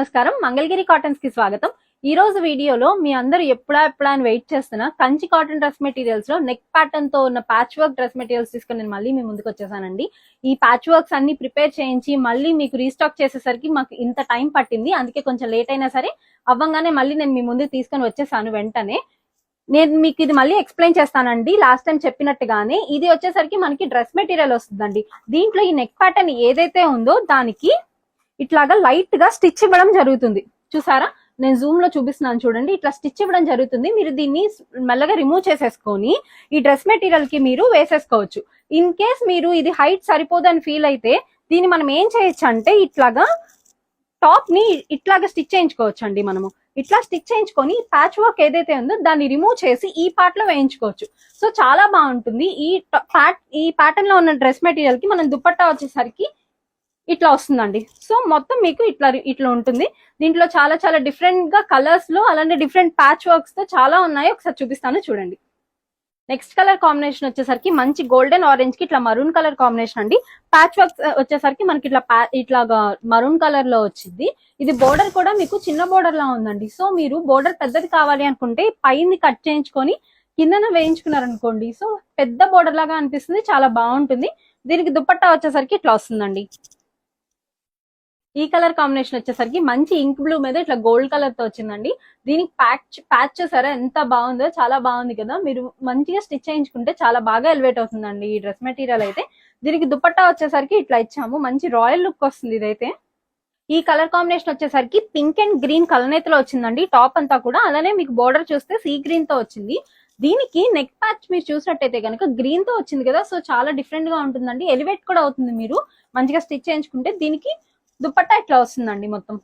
నమస్కారం. మంగళగిరి కాటన్స్కి స్వాగతం. ఈ రోజు వీడియోలో మీ అందరూ ఎప్పుడా ఎప్పుడా అని వెయిట్ చేస్తున్న కంచి కాటన్ డ్రెస్ మెటీరియల్స్లో నెక్ ప్యాటర్న్తో ఉన్న ప్యాచ్ వర్క్ డ్రెస్ మెటీరియల్స్ తీసుకొని నేను మళ్ళీ మీ ముందుకు వచ్చేసానండి. ఈ ప్యాచ్ వర్క్స్ అన్ని ప్రిపేర్ చేయించి మళ్ళీ మీకు రీస్టాక్ చేసేసరికి మాకు ఇంత టైం పట్టింది. అందుకే కొంచెం లేట్ అయినా సరే అవ్వంగానే మళ్ళీ నేను మీ ముందు తీసుకొని వచ్చేసాను వెంటనే. నేను మీకు ఇది మళ్ళీ ఎక్స్ప్లెయిన్ చేస్తానండి. లాస్ట్ టైం చెప్పినట్టుగానే ఇది వచ్చేసరికి మనకి డ్రెస్ మెటీరియల్ వస్తుందండి. దీంట్లో ఈ నెక్ ప్యాటర్న్ ఏదైతే ఉందో దానికి ఇట్లాగా లైట్గా స్టిచ్ ఇవ్వడం జరుగుతుంది. చూసారా? నేను జూమ్లో చూపిస్తున్నాను చూడండి. ఇట్లా స్టిచ్ ఇవ్వడం జరుగుతుంది. మీరు దీన్ని మెల్లగా రిమూవ్ చేసేసుకొని ఈ డ్రెస్ మెటీరియల్కి మీరు వేసేసుకోవచ్చు. ఇన్ కేస్ మీరు ఇది హైట్ సరిపోదని ఫీల్ అయితే దీన్ని మనం ఏం చేయొచ్చు అంటే ఇట్లాగా టాప్ని ఇట్లాగా స్టిచ్ చేయించుకోవచ్చు అండి మనము. ఇట్లా స్టిచ్ చేయించుకొని ప్యాచ్ వర్క్ ఏదైతే ఉందో దాన్ని రిమూవ్ చేసి ఈ పార్ట్లో వేయించుకోవచ్చు. సో చాలా బాగుంటుంది. ఈ ప్యాట్ ఈ ప్యాటర్న్లో ఉన్న డ్రెస్ మెటీరియల్కి మనం దుప్పట్టా వచ్చేసరికి ఇట్లా వస్తుందండి. సో మొత్తం మీకు ఇట్లా ఇట్లా ఉంటుంది. దీంట్లో చాలా చాలా డిఫరెంట్గా కలర్స్లో అలానే డిఫరెంట్ ప్యాచ్ వర్క్స్తో చాలా ఉన్నాయి ఒకసారి చూపిస్తాను చూడండి. నెక్స్ట్ కలర్ కాంబినేషన్ వచ్చేసరికి మంచి గోల్డెన్ ఆరెంజ్కి ఇట్లా మరూన్ కలర్ కాంబినేషన్ అండి. ప్యాచ్ వర్క్ వచ్చేసరికి మనకి ఇట్లా ఇట్లా మరూన్ కలర్లో వచ్చింది. ఇది బోర్డర్ కూడా మీకు చిన్న బోర్డర్ లా ఉందండి. సో మీరు బోర్డర్ పెద్దది కావాలి అనుకుంటే పైన కట్ చేయించుకొని కిందన వేయించుకున్నారనుకోండి. సో పెద్ద బోర్డర్ లాగా అనిపిస్తుంది చాలా బాగుంటుంది. దీనికి దుప్పట్టా వచ్చేసరికి ఇట్లా వస్తుందండి. ఈ కలర్ కాంబినేషన్ వచ్చేసరికి మంచి ఇంక్ బ్లూ మీద ఇట్లా గోల్డ్ కలర్తో వచ్చిందండి. దీనికి ప్యాచ్ ప్యాచ్ చేసారా ఎంత బాగుందో చాలా బాగుంది కదా. మీరు మంచిగా స్టిచ్ చేయించుకుంటే చాలా బాగా ఎలివేట్ అవుతుందండి ఈ డ్రెస్ మెటీరియల్ అయితే. దీనికి దుపట్టా వచ్చేసరికి ఇట్లా ఇచ్చాము. మంచి రాయల్ లుక్ వస్తుంది ఇదైతే. ఈ కలర్ కాంబినేషన్ వచ్చేసరికి పింక్ అండ్ గ్రీన్ కలనేతలో వచ్చిందండి. టాప్ అంతా కూడా. అలానే మీకు బోర్డర్ చూస్తే సీ గ్రీన్తో వచ్చింది. దీనికి నెక్ ప్యాచ్ మీరు చూసినట్టయితే కనుక గ్రీన్తో వచ్చింది కదా. సో చాలా డిఫరెంట్గా ఉంటుందండి. ఎలివేట్ కూడా అవుతుంది మీరు. మంచిగా స్టిచ్ చేయించుకుంటే దీనికి దుపట్టా ఇట్లా వస్తుందండి మొత్తం?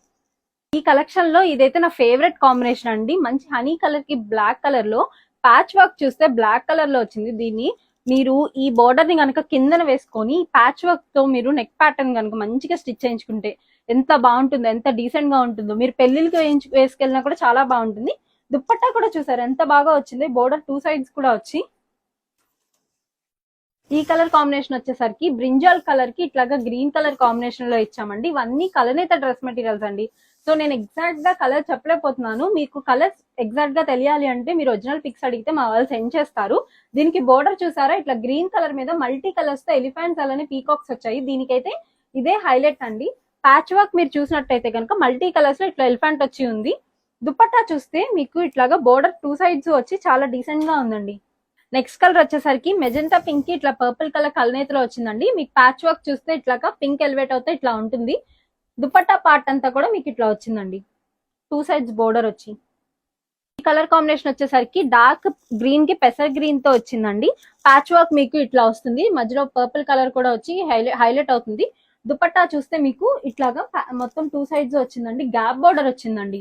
ఈ కలెక్షన్లో ఇదైతే నా ఫేవరెట్ కాంబినేషన్ అండి. మంచి హనీ కలర్కి బ్లాక్ కలర్లో ప్యాచ్ వర్క్ చూస్తే బ్లాక్ కలర్లో వచ్చింది. దీన్ని మీరు ఈ బోర్డర్ని కనుక కిందన వేసుకొని ప్యాచ్ వర్క్తో మీరు నెక్ ప్యాటర్న్ కనుక మంచిగా స్టిచ్ చేయించుకుంటే ఎంత బాగుంటుందో ఎంత డీసెంట్గా ఉంటుందో మీరు పెళ్ళికి వేయించు వేసుకెళ్ళినా కూడా చాలా బాగుంటుంది. దుప్పట్టా కూడా చూసారు? ఎంత బాగా వచ్చింది. బోర్డర్ టూ సైడ్స్ కూడా వచ్చి ఈ కలర్ కాంబినేషన్ వచ్చేసరికి బ్రింజాల్ కలర్కి ఇట్లాగా గ్రీన్ కలర్ కాంబినేషన్లో ఇచ్చామండి. ఇవన్నీ కలనేత డ్రెస్ మెటీరియల్స్ అండి. సో నేను ఎగ్జాక్ట్గా కలర్ చెప్పలేకపోతున్నాను. మీకు కలర్స్ ఎగ్జాక్ట్గా తెలియాలి అంటే మీరు ఒరిజినల్ పిక్స్ అడిగితే మా వాళ్ళు సెండ్ చేస్తారు. దీనికి బోర్డర్ చూసారా? ఇట్లా గ్రీన్ కలర్ మీద మల్టీ కలర్స్తో ఎలిఫెంట్స్ అలానే పీకాక్స్ వచ్చాయి. దీనికైతే ఇదే హైలైట్ అండి. ప్యాచ్ వర్క్ మీరు చూసినట్టయితే కనుక మల్టీ కలర్స్లో ఇట్లా ఎలిఫెంట్ వచ్చి ఉంది. దుపట్టా చూస్తే మీకు ఇట్లాగా బోర్డర్ టూ సైడ్స్ వచ్చి చాలా డీసెంట్గా ఉందండి. నెక్స్ట్ కలర్ వచ్చేసరికి మెజెంటా పింక్ ఇట్లా పర్పుల్ కలర్ కలనేతలో వచ్చిందండి. మీకు ప్యాచ్ వర్క్ చూస్తే ఇట్లాగా పింక్ ఎలివేట్ అవుతే ఇట్లా ఉంటుంది. దుపట్టా పార్ట్ అంతా కూడా మీకు ఇట్లా వచ్చిందండి. టూ సైడ్స్ బోర్డర్ వచ్చి. ఈ కలర్ కాంబినేషన్ వచ్చేసరికి డార్క్ గ్రీన్కి పెసర్ గ్రీన్తో వచ్చిందండి. ప్యాచ్ వర్క్ మీకు ఇట్లా వస్తుంది. మధ్యలో పర్పుల్ కలర్ కూడా వచ్చి హైలైట్ అవుతుంది. దుపట్టా చూస్తే మీకు ఇట్లాగా మొత్తం టూ సైడ్స్ వచ్చిందండి. గ్యాప్ బోర్డర్ వచ్చిందండి.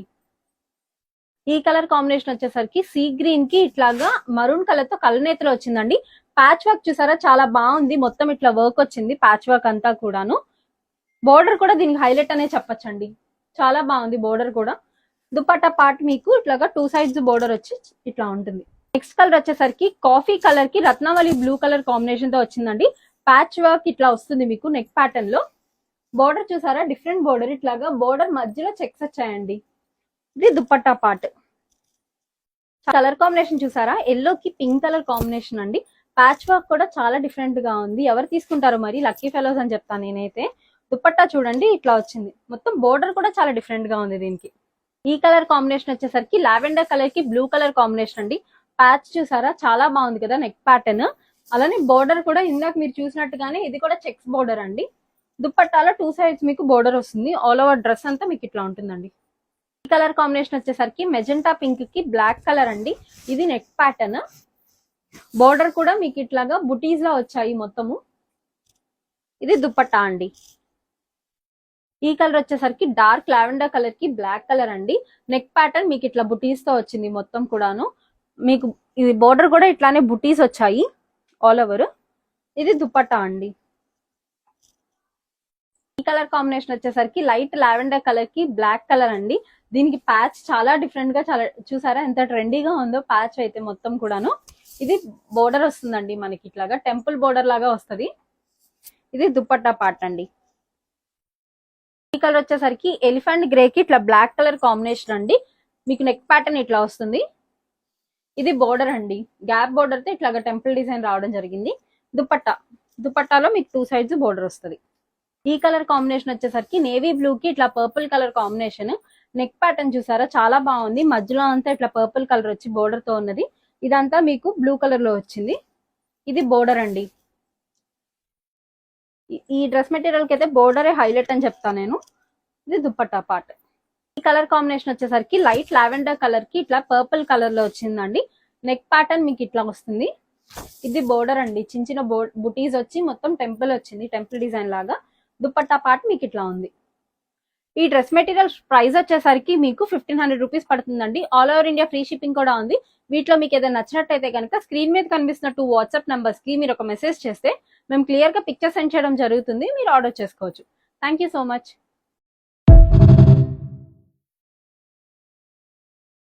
ఈ కలర్ కాంబినేషన్ వచ్చేసరికి సీ గ్రీన్కి ఇట్లాగా మరూన్ కలర్తో కలనేతలు వచ్చిందండి. ప్యాచ్ వర్క్ చూసారా? చాలా బాగుంది. మొత్తం ఇట్లా వర్క్ వచ్చింది ప్యాచ్ వర్క్ అంతా కూడాను. బోర్డర్ కూడా దీనికి హైలైట్ అనే చెప్పచ్చండి. చాలా బాగుంది బోర్డర్ కూడా. దుపట్టా పార్ట్ మీకు ఇట్లాగా టూ సైడ్స్ బోర్డర్ వచ్చి ఇట్లా ఉంటుంది. నెక్స్ట్ కలర్ వచ్చేసరికి కాఫీ కలర్కి రత్నావళి బ్లూ కలర్ కాంబినేషన్తో వచ్చిందండి. ప్యాచ్ వర్క్ ఇట్లా వస్తుంది మీకు నెక్ ప్యాటర్న్లో. బోర్డర్ చూసారా? డిఫరెంట్ బోర్డర్ ఇట్లాగా బోర్డర్ మధ్యలో చెక్స్ వచ్చాయండి. ఇది దుప్పట్టా పార్ట్ కలర్ కాంబినేషన్ చూసారా? ఎల్లో కి పింక్ కలర్ కాంబినేషన్ అండి. ప్యాచ్ వర్క్ కూడా చాలా డిఫరెంట్గా ఉంది. ఎవరు తీసుకుంటారో మరి? లక్కీ ఫెలోస్ అని చెప్తాను నేనైతే. దుప్పట్టా చూడండి ఇట్లా వచ్చింది. మొత్తం బోర్డర్ కూడా చాలా డిఫరెంట్గా ఉంది దీనికి. ఈ కలర్ కాంబినేషన్ వచ్చేసరికి లావెండర్ కలర్కి బ్లూ కలర్ కాంబినేషన్ అండి. ప్యాచ్ చూసారా? చాలా బాగుంది కదా నెక్ ప్యాటర్న్ అలానే బోర్డర్ కూడా ఇందాక మీరు చూసినట్టుగానే ఇది కూడా చెక్స్ బోర్డర్ అండి. దుప్పట్టాలో టూ సైడ్స్ మీకు బోర్డర్ వస్తుంది. ఆల్ ఓవర్ డ్రెస్ అంతా మీకు ఇట్లా ఉంటుందండి. కలర్ కాంబినేషన్ వచ్చేసరికి మెజెంటా పింక్కి బ్లాక్ కలర్ అండి. ఇది నెక్ ప్యాటర్న్. బోర్డర్ కూడా మీకు ఇట్లాగా బుటీస్ లా వచ్చాయి మొత్తము. ఇది దుప్పట్టా అండి. ఈ కలర్ వచ్చేసరికి డార్క్ లావెండర్ కలర్కి బ్లాక్ కలర్ అండి. నెక్ ప్యాటర్న్ మీకు ఇట్లా బుటీస్తో వచ్చింది మొత్తం కూడాను. మీకు ఇది బోర్డర్ కూడా ఇట్లానే బుటీస్ వచ్చాయి. All over. ఇది దుప్పట్టా అండి. కలర్ కాంబినేషన్ వచ్చేసరికి లైట్ లావెండర్ కలర్కి బ్లాక్ కలర్ అండి. దీనికి ప్యాచ్ చాలా డిఫరెంట్గా చాలా చూసారా? ఎంత ట్రెండీగా ఉందో ప్యాచ్ అయితే మొత్తం కూడాను. ఇది బోర్డర్ వస్తుందండి మనకి ఇట్లాగా. టెంపుల్ బోర్డర్ లాగా వస్తది. ఇది దుప్పట్టా పార్ట్ అండి. ఈ కలర్ వచ్చేసరికి ఎలిఫెంట్ గ్రే కి ఇట్లా బ్లాక్ కలర్ కాంబినేషన్ అండి. మీకు నెక్ ప్యాటర్న్ ఇట్లా వస్తుంది. ఇది బోర్డర్ అండి. గ్యాప్ బోర్డర్తో ఇట్లాగా టెంపుల్ డిజైన్ రావడం జరిగింది. దుపట్టా. దుపట్టాలో మీకు టూ సైడ్స్ బోర్డర్ వస్తుంది. ఈ కలర్ కాంబినేషన్ వచ్చేసరికి నేవీ బ్లూ కి ఇట్లా purple colour combination. Neck pattern చూసారా? చాలా బాగుంది. మధ్యలో అంతా ఇట్లా పర్పుల్ కలర్ వచ్చి బోర్డర్తో ఉన్నది. ఇదంతా మీకు బ్లూ కలర్లో వచ్చింది. ఇది బోర్డర్ అండి. ఈ- డ్రెస్ మెటీరియల్కి అయితే బోర్డరే హైలైట్ అని చెప్తాను నేను. ఇది దుప్పట్టా పార్ట్ ఈ కలర్ కాంబినేషన్ వచ్చేసరికి లైట్ లావెండర్ కలర్కి ఇట్లా పర్పుల్ కలర్లో వచ్చిందండి. నెక్ ప్యాటర్న్ మీకు ఇట్లా వస్తుంది. ఇది బోర్డర్ అండి. చిన్న చిన్న బుటీస్ వచ్చి మొత్తం టెంపుల్ వచ్చింది. టెంపుల్ డిజైన్ లాగా. దుపట్టా పార్ట్ మీకు ఇట్లా ఉంది. ఈ డ్రెస్ మెటీరియల్ ప్రైస్ వచ్చేసరికి మీకు ఫిఫ్టీన్ హండ్రెడ్ రూపీస్ పడుతుందండి. All over India free shipping కూడా ఉంది. వీటిలో మీకు ఏదైనా నచ్చినట్టయితే కనుక స్క్రీన్ మీద కనిపిస్తున్న టూ వాట్సాప్ నంబర్స్కి మీరు ఒక మెసేజ్ చేస్తే మేము క్లియర్గా పిక్చర్ సెండ్ చేయడం జరుగుతుంది. మీరు ఆర్డర్ చేసుకోవచ్చు. Thank you so much